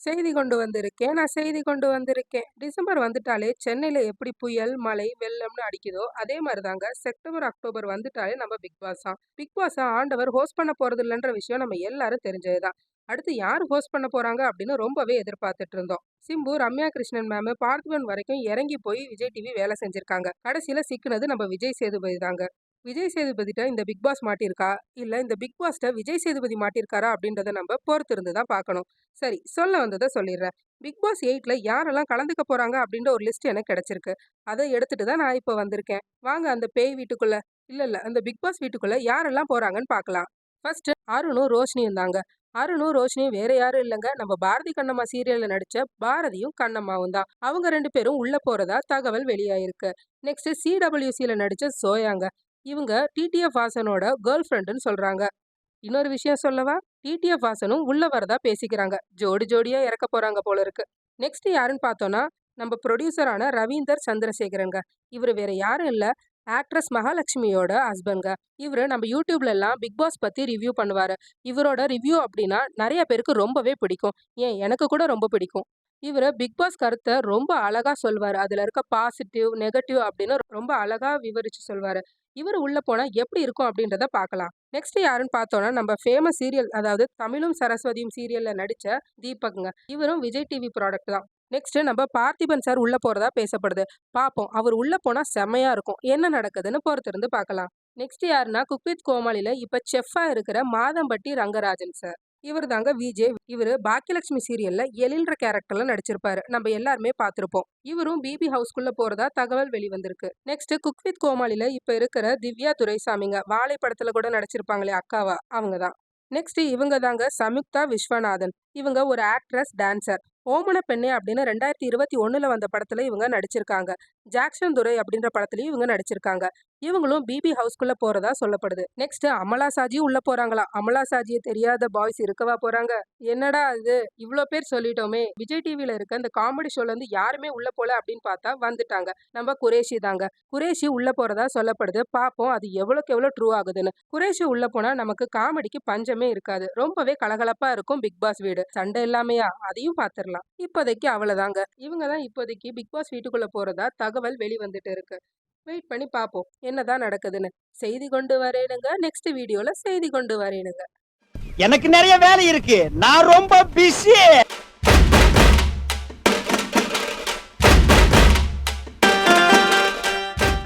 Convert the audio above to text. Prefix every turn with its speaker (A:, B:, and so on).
A: செய்தி கொண்டு வந்திருக்கேன். நான் செய்தி கொண்டு வந்திருக்கேன். டிசம்பர் வந்துட்டாலே சென்னையில் எப்படி புயல் மழை வெள்ளம்னு அடிக்குதோ அதே மாதிரி தாங்க செப்டம்பர் அக்டோபர் வந்துட்டாலே நம்ம பிக் பாஸ். தான் பிக் பாஸா ஆண்டவர் ஹோஸ்ட் பண்ண போறது இல்லைன்ற விஷயம் நம்ம எல்லாரும் தெரிஞ்சதுதான். அடுத்து யார் ஹோஸ்ட் பண்ண போறாங்க அப்படின்னு ரொம்பவே எதிர்பார்த்துட்டு இருந்தோம். சிம்பு ரம்யா கிருஷ்ணன் மேம் பார்த்திபன் வரைக்கும் இறங்கி போய் விஜய் டிவி வேலை செஞ்சிருக்காங்க. கடைசியில சிக்கினது நம்ம விஜய் சேதுபதி தாங்க. விஜய் சேதுபதிட்ட இந்த பிக் பாஸ் மாட்டியிருக்கா? இல்லை இந்த பிக் பாஸ்ட்ட விஜய் சேதுபதி மாட்டியிருக்காரா? அப்படின்றத நம்ம பொறுத்து இருந்து தான் பார்க்கணும். சரி சொல்ல வந்ததை சொல்லிடுறேன். பிக் பாஸ் எயிட்ல யாரெல்லாம் கலந்துக்க போறாங்க? அப்படின்ற ஒரு லிஸ்ட் எனக்கு கிடைச்சிருக்கு. அதை எடுத்துட்டு தான் நான் இப்போ வந்திருக்கேன். வாங்க அந்த பேய் வீட்டுக்குள்ள இல்லை இல்லை அந்த பிக் பாஸ் வீட்டுக்குள்ள யாரெல்லாம் போறாங்கன்னு பார்க்கலாம். ஃபர்ஸ்ட் அருணும் ரோஷினியும் தாங்க. அருணும் ரோஷினியும் வேற யாரும் இல்லைங்க. நம்ம பாரதி கண்ணம்மா சீரியல்ல நடிச்ச பாரதியும் கண்ணம்மாவும் தான். அவங்க ரெண்டு பேரும் உள்ள போறதா தகவல் வெளியாயிருக்கு. நெக்ஸ்ட் சிடபிள்யூசியில நடிச்ச சோயாங்க. இவங்க டிடிஎஃப் வாசனோட கேர்ள் ஃப்ரெண்டுன்னு சொல்கிறாங்க இன்னொரு விஷயம் சொல்லவா? டிடிஎஃப் வாசனும் உள்ள வரதா பேசிக்கிறாங்க. ஜோடி ஜோடியாக இறக்க போகிறாங்க போல இருக்கு. நெக்ஸ்ட் யாருன்னு பார்த்தோன்னா நம்ம ப்ரொடியூசரான ரவீந்தர் சந்திரசேகரங்க இவர் வேற யாரும் இல்லை. ஆக்ட்ரஸ் மகாலட்சுமியோட ஹஸ்பண்ட்ங்க இவர் நம்ம யூடியூப்ல எல்லாம் பிக் பாஸ் பத்தி ரிவ்யூ பண்ணுவாரு. இவரோட ரிவ்யூ அப்படின்னா நிறைய பேருக்கு ரொம்பவே பிடிக்கும். ஏன்? எனக்கு கூட ரொம்ப பிடிக்கும். இவர் பிக் பாஸ் கருத்தை ரொம்ப அழகா சொல்வார். அதுல இருக்க பாசிட்டிவ் நெகட்டிவ் அப்படின்னு ரொம்ப அழகா விவரிச்சு சொல்வாரு. இவர் உள்ளே போனால் எப்படி இருக்கும் அப்படின்றத பார்க்கலாம். நெக்ஸ்ட் யாருன்னு பார்த்தோன்னா நம்ம ஃபேமஸ் சீரியல் அதாவது தமிழும் சரஸ்வதியும் சீரியலில் நடித்த தீபக்ங்க. இவரும் விஜய் டிவி ப்ராடக்ட் தான். நெக்ஸ்ட் நம்ம பார்த்திபன் சார் உள்ள போறதா பேசப்படுது. பார்ப்போம். அவர் உள்ள போனா செம்மையா இருக்கும். என்ன நடக்குதுன்னு பொறுத்திருந்து பார்க்கலாம். நெக்ஸ்ட் யாருன்னா குக்வித் கோமாளில இப்ப செஃப்பா இருக்கிற மாதம்பட்டி ரங்கராஜன் சார் இவர் தாங்க விஜே. இவரு பாக்கியலட்சுமி சீரியல்ல எழில்ற கேரக்டர்ல நடிச்சிருப்பாரு. நம்ம எல்லாருமே பார்த்திருப்போம். இவரும் பிபி ஹவுஸ்குள்ள போறதா தகவல் வெளிவந்திருக்கு. நெக்ஸ்ட் குக் வித் கோமாளில இப்ப இருக்கிற திவ்யா துரைசாமிங்க வாழை படத்துல கூட நடிச்சிருப்பாங்களே அக்காவா? அவங்க தான் நெக்ஸ்ட் இவங்க தாங்க சமுக்தா விஸ்வநாதன். இவங்க ஒரு ஆக்ட்ரஸ் டான்சர் ஓமன பெண்ணே அப்படின்னு ரெண்டாயிரத்தி இருபத்தி ஒன்றில் வந்த படத்தில் இவங்க நடிச்சிருக்காங்க. ஜாக்சன் துரை அப்படின்ற படத்துலையும் இவங்க நடிச்சிருக்காங்க. இவங்களும் பிபி ஹவுஸ்க்குள்ளே போகிறதா சொல்லப்படுது. நெக்ஸ்ட் அமலா சாஜியும் உள்ளே போகிறாங்களா அமலா சாஜியை தெரியாத பாய்ஸ் இருக்கவா போகிறாங்க என்னடா இது? இவ்வளோ பேர் சொல்லிட்டோமே. விஜய் டிவியில் இருக்க இந்த காமெடி ஷோலேருந்து யாருமே உள்ளே போல அப்படின்னு பார்த்தா வந்துட்டாங்க. நம்ம குரேஷி தாங்க. குரேஷி உள்ளே போகிறதா சொல்லப்படுது. பார்ப்போம் அது எவ்வளோக்கு எவ்வளோ ட்ரூ ஆகுதுன்னு. குரேஷி உள்ளே போனால் நமக்கு காமெடிக்கு பஞ்சமே இருக்காது. ரொம்பவே கலகலப்பாக இருக்கும் பிக் பாஸ் வீடு. சண்டை இல்லாமையா? அதையும் பாத்துரலாம் இப்போதைக்கு அவ்வளோதாங்க. இவங்க தான் இப்போதைக்கு பிக் பாஸ் வீட்டுக்குள்ளே போறதா தகவல் வெளிவந்துட்டு இருக்கு. வெயிட் பண்ணி பார்ப்போம். என்னதான் நடக்குதுன்னு. செய்தி கொண்டு வரேனுங்க. நெக்ஸ்ட் வீடியோவில் செய்தி கொண்டு வரேனுங்க.
B: எனக்கு நிறைய வேலை இருக்கு. நான் ரொம்ப பிஸி